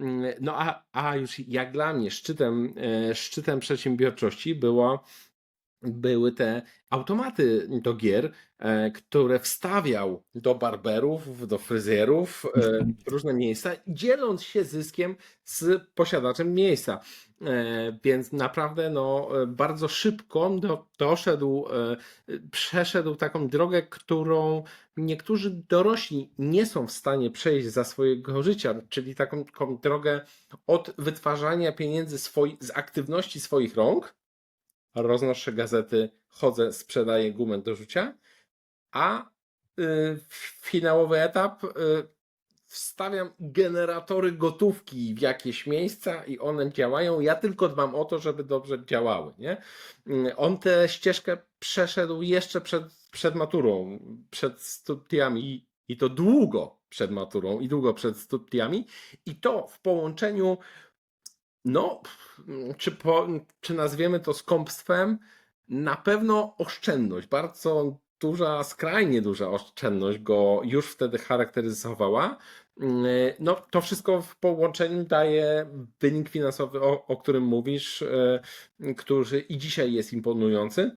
Mm, No a, a już jak dla mnie szczytem, e, szczytem przedsiębiorczości było, były te automaty do gier, e, które wstawiał do barberów, do fryzjerów, e, w różne miejsca, dzieląc się zyskiem z posiadaczem miejsca. E, Więc naprawdę no, bardzo szybko do, doszedł, przeszedł taką drogę, którą niektórzy dorośli nie są w stanie przejść za swojego życia, czyli taką, taką drogę od wytwarzania pieniędzy swoi, z aktywności swoich rąk, roznoszę gazety, chodzę, sprzedaję gumę do rzucia, a y, finałowy etap y, wstawiam generatory gotówki w jakieś miejsca i one działają. Ja tylko dbam o to, żeby dobrze działały. Nie? Y, On tę ścieżkę przeszedł jeszcze przed, przed maturą, przed studiami i to długo przed maturą i długo przed studiami i to w połączeniu no, czy, po, czy nazwiemy to skąpstwem? Na pewno oszczędność, bardzo duża, skrajnie duża oszczędność go już wtedy charakteryzowała. Mm, No, to wszystko w połączeniu daje wynik finansowy, o, o którym mówisz, e, który i dzisiaj jest imponujący.